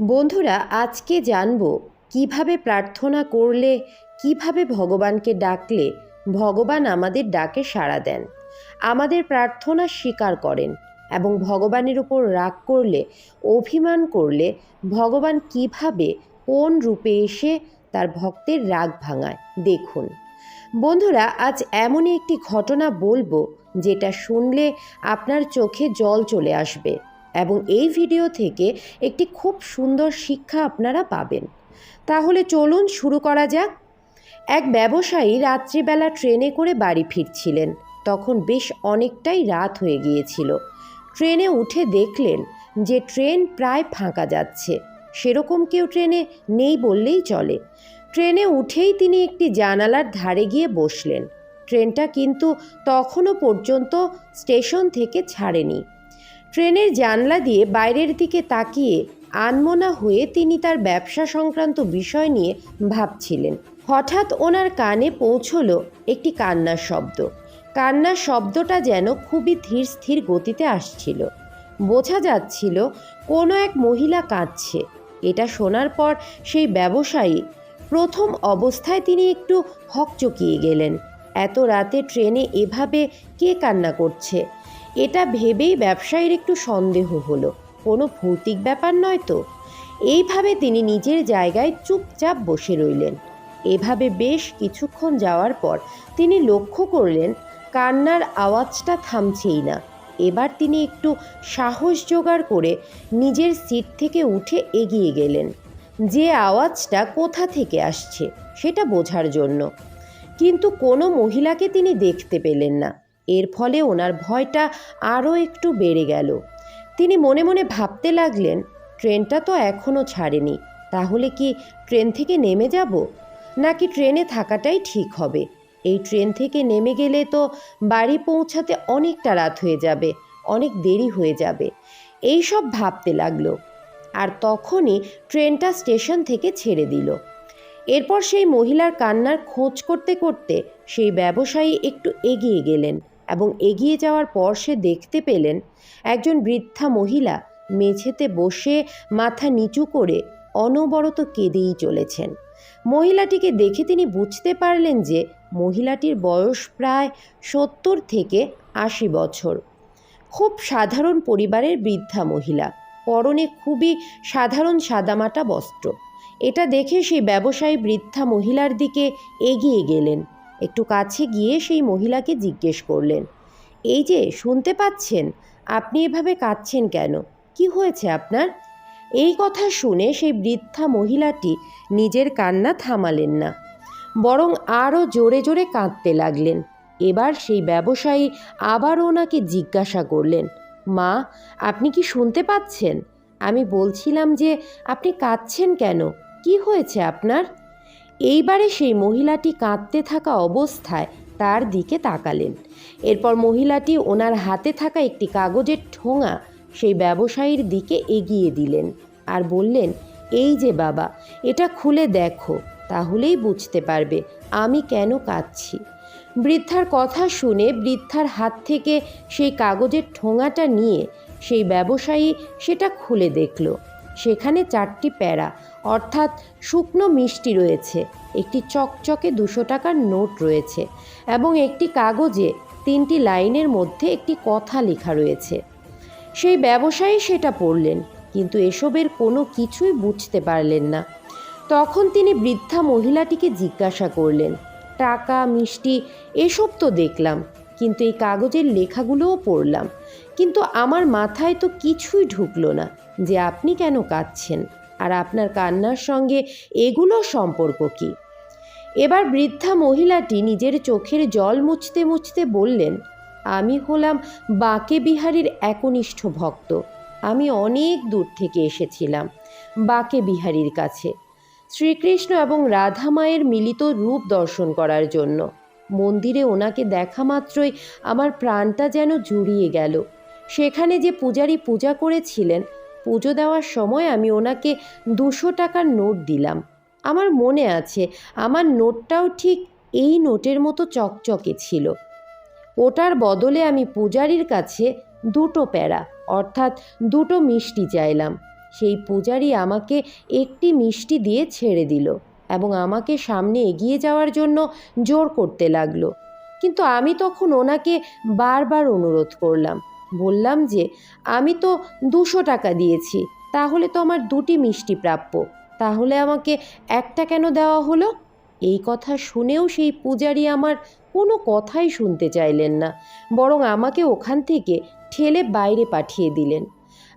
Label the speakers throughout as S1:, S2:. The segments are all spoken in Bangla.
S1: বন্ধুরা, আজকে জানব কীভাবে প্রার্থনা করলে, কীভাবে ভগবানকে ডাকলে ভগবান আমাদের ডাকে সাড়া দেন। আমাদের প্রার্থনা স্বীকার করেন এবং ভগবানের উপর রাগ করলে, অভিমান করলে ভগবান কীভাবে, কোন রূপে এসে তার ভক্তের রাগ ভাঙায়, দেখুন। বন্ধুরা, আজ এমনই একটি ঘটনা বলব, যেটা শুনলে আপনার চোখে জল চলে আসবে। এবং এই ভিডিও থেকে একটি খুব সুন্দর শিক্ষা আপনারা পাবেন। তাহলে চলুন শুরু করা যাক। এক ব্যবসায়ী রাত্রিবেলা ট্রেনে করে বাড়ি ফিরছিলেন। তখন বেশ অনেকটাই রাত হয়ে গিয়েছিল। ট্রেনে উঠে দেখলেন যে ট্রেন প্রায় ফাঁকা যাচ্ছে। সেরকম কেউ ট্রেনে নেই বললেই চলে। ট্রেনে উঠেই তিনি একটি জানালার ধারে গিয়ে বসলেন। ট্রেনটা কিন্তু তখনও পর্যন্ত স্টেশন থেকে ছাড়েনি। ট্রেনের জানলা দিয়ে বাইরের দিকে তাকিয়ে আনমনা হয়ে তিনি তার ব্যবসা সংক্রান্ত বিষয় নিয়ে ভাবছিলেন। হঠাৎ ওনার কানে পৌঁছলো একটি কান্নার শব্দ। কান্নার শব্দটা যেন খুবই ধীর স্থির গতিতে আসছিল। বোঝা যাচ্ছিল কোনো এক মহিলা কাঁদছে। এটা শোনার পর সেই ব্যবসায়ী প্রথম অবস্থায় তিনি একটু হকচকিয়ে গেলেন। এত রাতে ট্রেনে এভাবে কে কান্না করছে? এটা ভেবেই ব্যবসায়ীর একটু সন্দেহ হলো। কোনো ভৌতিক ব্যাপার নয় তো। এইভাবে তিনি নিজের জায়গায় চুপচাপ বসে রইলেন। এভাবে বেশ কিছুক্ষণ যাওয়ার পর তিনি লক্ষ্য করলেন, কান্নার আওয়াজটা থামছেই না। এবার তিনি একটু সাহস জোগাড় করে নিজের সিট থেকে উঠে এগিয়ে গেলেন। যে আওয়াজটা কোথা থেকে আসছে, সেটা বোঝার জন্য। কিন্তু কোনো মহিলাকে তিনি দেখতে পেলেন না। এর ফলে ওনার ভয়টা আরও একটু বেড়ে গেল। তিনি মনে মনে ভাবতে লাগলেন, ট্রেনটা তো এখনও ছাড়েনি, তাহলে কি ট্রেন থেকে নেমে যাব? নাকি ট্রেনে থাকাটাই ঠিক হবে? এই ট্রেন থেকে নেমে গেলে তো বাড়ি পৌঁছাতে অনেকটা রাত হয়ে যাবে, অনেক দেরি হয়ে যাবে। এই সব ভাবতে লাগল। আর তখনই ট্রেনটা স্টেশন থেকে ছেড়ে দিল। এরপর সেই মহিলার কান্নার খোঁজ করতে করতে সেই ব্যবসায়ী একটু এগিয়ে গেলেন। এবং এগিয়ে যাওয়ার পর সে দেখতে পেলেন একজন বৃদ্ধা মহিলা মেঝেতে বসে মাথা নিচু করে অনবরত কেঁদেই চলেছেন। মহিলাটিকে দেখে তিনি বুঝতে পারলেন যে মহিলাটির বয়স প্রায় সত্তর থেকে আশি বছর। খুব সাধারণ পরিবারের বৃদ্ধা মহিলা। পরনে খুবই সাধারণ সাদামাটা বস্ত্র। এটা দেখে সেই ব্যবসায়ী বৃদ্ধা মহিলার দিকে এগিয়ে গেলেন। একটু কাছে গিয়ে সেই মহিলাকে জিজ্ঞেস করলেন, এই যে, শুনতে পাচ্ছেন? আপনি এভাবে কাঁদছেন কেন? কি হয়েছে আপনার? এই কথা শুনে সেই বৃদ্ধা মহিলাটি নিজের কান্না থামালেন না, বরং আরও জোরে জোরে কাঁদতে লাগলেন। এবার সেই ব্যবসায়ী আবার ওনাকে জিজ্ঞাসা করলেন, মা, আপনি কি শুনতে পাচ্ছেন? আমি বলছিলাম যে, আপনি কাঁদছেন কেন? কি হয়েছে আপনার? এইবারে সেই মহিলাটি কাঁদতে থাকা অবস্থায় তার দিকে তাকালেন। এরপর মহিলাটি ওনার হাতে থাকা একটি কাগজের ঠোঙা সেই ব্যবসায়ীর দিকে এগিয়ে দিলেন আর বললেন, এই যে বাবা, এটা খুলে দেখো, তাহলেই বুঝতে পারবে আমি কেন কাঁদছি। বৃদ্ধার কথা শুনে বৃদ্ধার হাত থেকে সেই কাগজের ঠোঙাটা নিয়ে সেই ব্যবসায়ী সেটা খুলে দেখল। সেখানে চারটি প্যারা, অর্থাৎ শুকনো মিষ্টি রয়েছে, একটি চকচকে দুশো টাকার নোট রয়েছে এবং একটি কাগজে তিনটি লাইনের মধ্যে একটি কথা লেখা রয়েছে। সেই ব্যবসায়ী সেটা পড়লেন, কিন্তু এসবের কোনো কিছুই বুঝতে পারলেন না। তখন তিনি বৃদ্ধা মহিলাটিকে জিজ্ঞাসা করলেন, টাকা, মিষ্টি, এসব তো দেখলাম, কিন্তু এই কাগজের লেখাগুলোও পড়লাম। কিন্তু আমার মাথায় তো কিছুই ঢুকলো না যে আপনি কেন কাঁদছেন আর আপনার কান্নার সঙ্গে এগুলো সম্পর্ক কী। এবার বৃদ্ধা মহিলাটি নিজের চোখের জল মুছতে মুছতে বললেন, আমি হলাম বাঁকে বিহারীর একনিষ্ঠ ভক্ত। আমি অনেক দূর থেকে এসেছিলাম বাঁকে বিহারীর কাছে। শ্রীকৃষ্ণ এবং রাধা মায়ের মিলিত রূপ দর্শন করার জন্য। মন্দিরে ওনাকে দেখা মাত্রই আমার প্রাণটা যেন জুড়িয়ে গেল। সেখানে যে পূজারি পূজা করেছিলেন, পুজো দেওয়ার সময় আমি ওনাকে দুশো টাকার নোট দিলাম। আমার মনে আছে, আমার নোটটাও ঠিক এই নোটের মতো চকচকে ছিল। ওটার বদলে আমি পূজারীর কাছে দুটো প্যারা, অর্থাৎ দুটো মিষ্টি চাইলাম। সেই পূজারি আমাকে একটি মিষ্টি দিয়ে ছেড়ে দিল এবং আমাকে সামনে এগিয়ে যাওয়ার জন্য জোর করতে লাগল। কিন্তু আমি তখন ওনাকে বারবার অনুরোধ করলাম। বললাম যে, আমি তো দুশো টাকা দিয়েছি, তাহলে তো আমার দুটি মিষ্টি প্রাপ্য। তাহলে আমাকে একটা কেন দেওয়া হলো? এই কথা শুনেও সেই পূজারি আমার কোনো কথাই শুনতে চাইলেন না, বরং আমাকে ওখান থেকে ঠেলে বাইরে পাঠিয়ে দিলেন।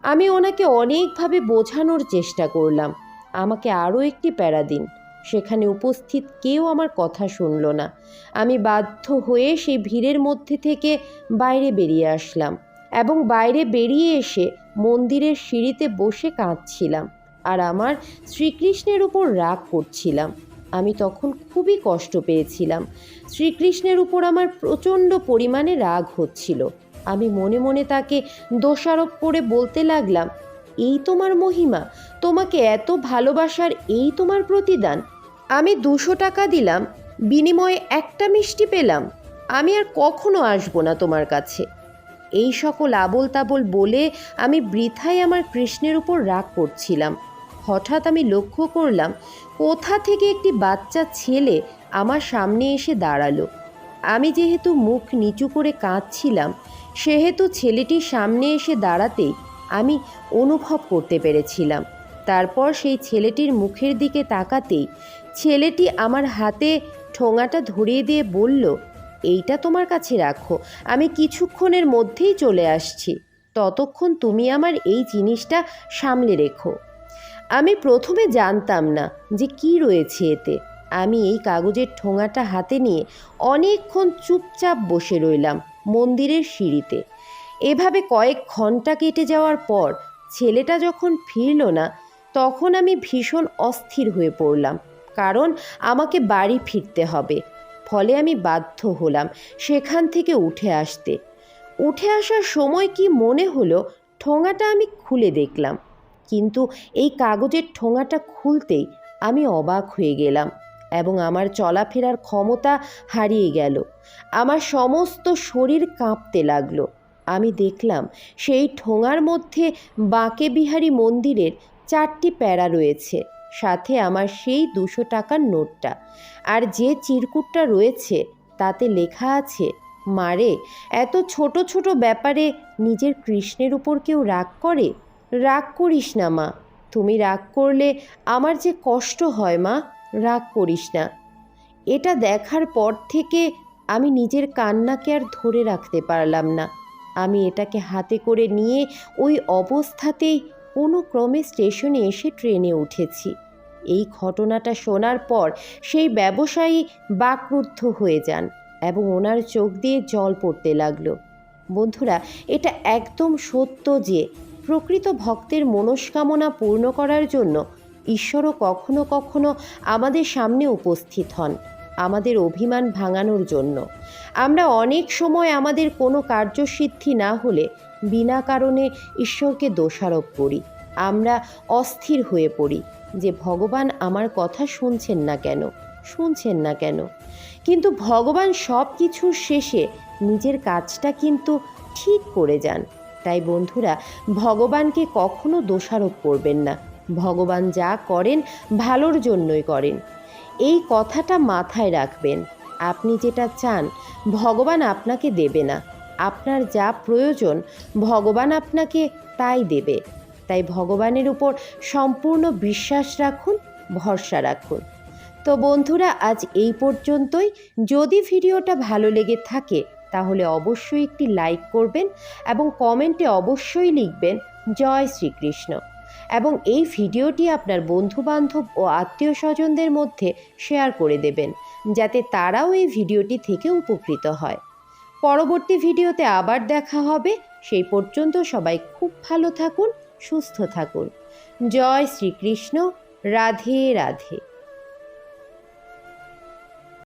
S1: আমি ওনাকে অনেকভাবে বোঝানোর চেষ্টা করলাম, আমাকে আরও একটি প্যারা দিন। সেখানে উপস্থিত কেউ আমার কথা শুনল না। আমি বাধ্য হয়ে সেই ভিড়ের মধ্যে থেকে বাইরে বেরিয়ে আসলাম। এবং বাইরে বেরিয়ে এসে মন্দিরের সিঁড়িতে বসে কাঁদছিলাম আর আমার শ্রীকৃষ্ণের উপর রাগ করছিলাম। আমি তখন খুবই কষ্ট পেয়েছিলাম। শ্রীকৃষ্ণের উপর আমার প্রচণ্ড পরিমাণে রাগ হচ্ছিল। আমি মনে মনে তাকে দোষারোপ করে বলতে লাগলাম, এই তোমার মহিমা, তোমাকে এত ভালোবাসার এই তোমার প্রতিদান। আমি দুশো টাকা দিলাম, বিনিময়ে একটা মিষ্টি পেলাম। আমি আর কখনো আসব না তোমার কাছে। এই সকল আবল তাবল বলে আমি বৃথায় আমার কৃষ্ণের উপর রাগ করছিলাম। হঠাৎ আমি লক্ষ্য করলাম, কোথা থেকে একটি বাচ্চা ছেলে আমার সামনে এসে দাঁড়াল। আমি যেহেতু মুখ নিচু করে কাঁদছিলাম, সেহেতু ছেলেটির সামনে এসে দাঁড়াতেই আমি অনুভব করতে পেরেছিলাম। তারপর সেই ছেলেটির মুখের দিকে তাকাতেই ছেলেটি আমার হাতে ঠোঙাটা ধরিয়ে দিয়ে বলল এইটা তোমার কাছে রাখো। আমি কিছুক্ষণের মধ্যেই চলে আসছি। ততক্ষণ তুমি আমার এই জিনিসটা সামলে রেখো। আমি প্রথমে জানতাম না যে কি রয়েছে এতে। আমি এই কাগজের ঠোঙাটা হাতে নিয়ে অনেকক্ষণ চুপচাপ বসে রইলাম মন্দিরের সিঁড়িতে। এভাবে কয়েক ঘণ্টা কেটে যাওয়ার পর ছেলেটা যখন ফিরল না, তখন আমি ভীষণ অস্থির হয়ে পড়লাম। কারণ আমাকে বাড়ি ফিরতে হবে। ফলে আমি বাধ্য হলাম সেখান থেকে উঠে আসতে। উঠে আসার সময় কি মনে হলো ঠোঙাটা আমি খুলে দেখলাম। কিন্তু এই কাগজের ঠোঙাটা খুলতেই আমি অবাক হয়ে গেলাম এবং আমার চলাফেরার ক্ষমতা হারিয়ে গেল। আমার সমস্ত শরীর কাঁপতে লাগল। আমি দেখলাম সেই ঠোঙার মধ্যে বাঁকে বিহারী মন্দিরের চারটি প্যারা রয়েছে। সাথে আমার সেই দুশো টাকার নোটটা। আর যে চিরকুটটা রয়েছে, তাতে লেখা আছে, মারে, এত ছোট ছোট ব্যাপারে নিজের কৃষ্ণের উপর কেউ রাগ করে? রাগ করিস না, মা। তুমি রাগ করলে আমার যে কষ্ট হয়, মা, রাগ করিস না। এটা দেখার পর থেকে আমি নিজের কান্নাকে আর ধরে রাখতে পারলাম না। আমি এটাকে হাতে করে নিয়ে ওই অবস্থাতেই কোনো ক্রমে স্টেশনে এসে ট্রেনে উঠেছি। এই ঘটনাটা শোনার পর সেই ব্যবসায়ী বাকরুদ্ধ হয়ে যান এবং ওনার চোখ দিয়ে জল পড়তে লাগল। বন্ধুরা, এটা একদম সত্য যে প্রকৃত ভক্তের মনস্কামনা পূর্ণ করার জন্য ঈশ্বরও কখনো কখনো আমাদের সামনে উপস্থিত হন, আমাদের অভিমান ভাঙানোর জন্য। আমরা অনেক সময় আমাদের কোনো কার্যসিদ্ধি না হলে বিনা কারণে ঈশ্বরকে দোষারোপ করি, আমরা অস্থির হয়ে পড়ি। যে ভগবান আমার কথা শুনছেন না কেন, শুনছেন না কেন। কিন্তু ভগবান সব কিছুর শেষে নিজের কাজটা কিন্তু ঠিক করে যান। তাই বন্ধুরা, ভগবানকে কখনো দোষারোপ করবেন না। ভগবান যা করেন, ভালোর জন্যই করেন। এই কথাটা মাথায় রাখবেন। আপনি যেটা চান, ভগবান আপনাকে দেবে না। আপনার যা প্রয়োজন, ভগবান আপনাকে তাই দেবে। তাই ভগবানের উপর সম্পূর্ণ বিশ্বাস রাখুন, ভরসা রাখুন। তো বন্ধুরা, আজ এই পর্যন্তই। যদি ভিডিওটা ভালো লেগে থাকে, তাহলে অবশ্যই একটি লাইক করবেন এবং কমেন্টে অবশ্যই লিখবেন, জয় শ্রীকৃষ্ণ। এবং এই ভিডিওটি আপনার বন্ধুবান্ধব ও আত্মীয় স্বজনদের মধ্যে শেয়ার করে দেবেন, যাতে তারাও এই ভিডিওটি থেকে উপকৃত হয়। পরবর্তী ভিডিওতে আবার দেখা হবে। সেই পর্যন্ত সবাই খুব ভালো থাকুন। সুস্থ থাকুন। জয় শ্রীকৃষ্ণ। রাধে রাধে।